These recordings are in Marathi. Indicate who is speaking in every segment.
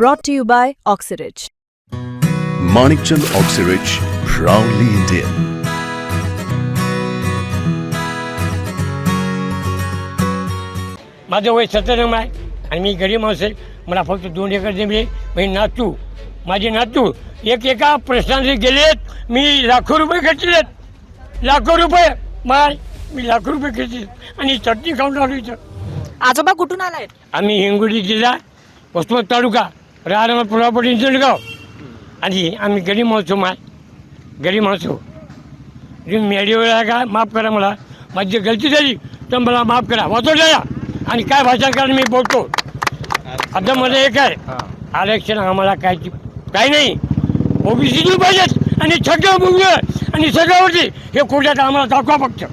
Speaker 1: Brought to you by Oxyridge.
Speaker 2: Manikchand Oxyrich, proudly Indian.
Speaker 3: माझं वय सत्तर आहे आणि मी गरीब माणूस आहे. मला फक्त दोन एकर जमीन आहे. मी नातू. माझे नातू एक एका प्रश्नांचे गेलेत. मी लाखो रुपये खर्चलेत लाखो रुपये. माय मी लाखो रुपये खर्चले आणि चटणी खाऊन राहिलो इथं.
Speaker 4: आजोबा कुठून आलायत
Speaker 3: आम्ही हिंगोली जिल्हा वसमत तालुका. राहणार पुरापटी इंजणगाव आणि आम्ही गरीब माणसो माय. गरीब माणसो तुम्ही मेडीवर आहे का? माफ करा मला. माझी गलती झाली तर मला माफ करा. वाचवलं या आणि काय भाषण करा मी बोलतो? आता मला एक आहे. आरक्षण आम्हाला काय काही नाही. ओबीसी पाहिजेत. आणि सगळं मुलं आणि सगळ्यावरती. हे कोर्टात आम्हाला दाखवा फक्त.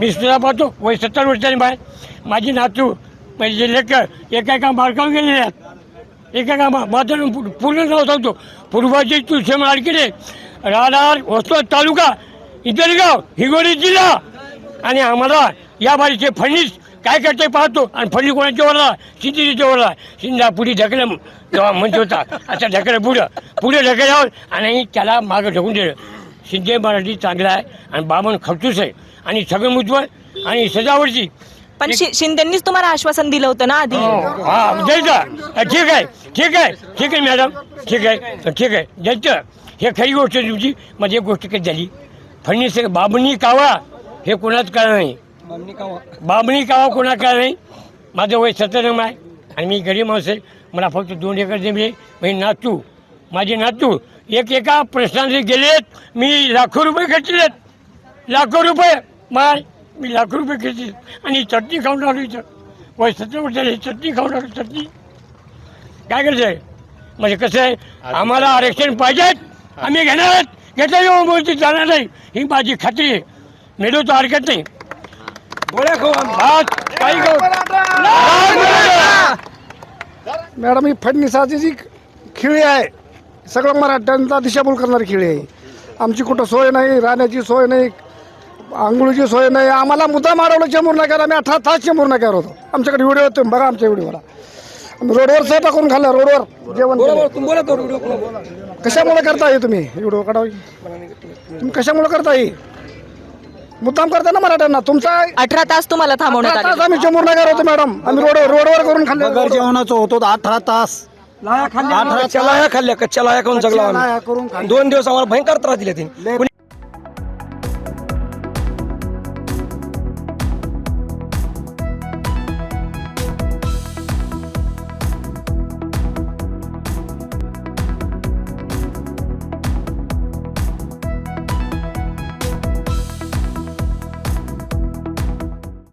Speaker 3: मी सुद्धा पाहतो. वय सत्तर वर्षांनी बाय माझी नातू म्हणजे लेकर एका एका मार्गावर गेलेले आहेत. एका माझं पूर्ण नाव सांगतो. पूर्वाची तुळशी मार्केट राहणार वसमत तालुका इतरगाव हिंगोली जिल्हा. आणि आम्हाला या बारीचे फडणीस काय करते पाहतो. आणि फडणी कोणाच्या वरला शिंदेच्या वरला शिंदा पुढे ढकलं म्हणत होता. आता ढकलं पुढं. पुढे ढकल्यावर आणि त्याला मागं ढकून दिलं. शिंदे मराठी चांगला आहे. आणि बामण खर्चूस आहे. आणि सगळं मुजवळ आणि सजावटची.
Speaker 4: पण शिंदेंनीच तुम्हाला आश्वासन दिलं होतं ना आधी?
Speaker 3: हा. द्यायचं ठीक आहे. ठीक आहे ठीक आहे मॅडम ठीक आहे ठीक आहे. द्यायचं हे खरी गोष्ट तुमची माझी एक गोष्ट कधी झाली. फडणीस बाबणी कावा हे कोणाच कळलं नाही बाबणी कावा. कोणा कळलं नाही माझं वय सत्तर आहे. आणि मी गरीब माणूस आहे. मला फक्त दोन एकर जमीन आहे. मी नातू माझे नातू एक एका प्रश्नांचे गेलेत. मी लाखो रुपये खर्चलेत लाखो रुपये. माय मी लाखो रुपये खर्चले आणि चटणी खाऊन राहिलो इथं. वय सत्तर वर्षाले चटणी खाऊन राहिलो चटणी. काय करायचं आहे म्हणजे कसं आहे? आम्हाला आरक्षण पाहिजेत आम्ही घेणार आहेत. घेता येऊ बोलती जाणार नाही. ही माझी खात्री आहे. मिळवतो हरकत नाही. बात काही
Speaker 5: मॅडम ही फडणीसाची जी खिळी आहे सगळं मराठ्यांचा दिशाभूल करणारी खिळी आहे. आमची कुठं सोय नाही राहण्याची सोय नाही आंघोळीची सोय नाही. आम्हाला मुद्दा मारवलं चेंबूर नाक्यावर आम्ही अठरा तास चेंबूर नाक्यावर होतो. आमच्याकडे व्हिडिओ होते बघा आमच्या व्हिडिओला. रोडवर सह टाकून खाल्लं रोडवर. जेवण केलं. कशामुळे करता हे तुम्ही? व्हिडिओ काढावी? तुम्ही कशामुळे करता हे? मुद्दाम करता ना मराठ्यांना. तुमचा
Speaker 4: अठरा तास तुम्हाला थांबवण्यात आले
Speaker 5: आम्ही चेंबूर नाक्यावर होतो मॅडम. आम्ही रोड रोडवर करून
Speaker 6: बगर
Speaker 5: खाल्लं
Speaker 6: जेवणाचं होतो अठरा तास.
Speaker 5: लाया खाल्ल्या.
Speaker 6: अठरा कच्च्या लाया खाल्ल्या कच्च्या लाया खाऊन जगला आम्ही. दोन दिवस आम्हाला भयंकर त्रास दिले त्यांनी.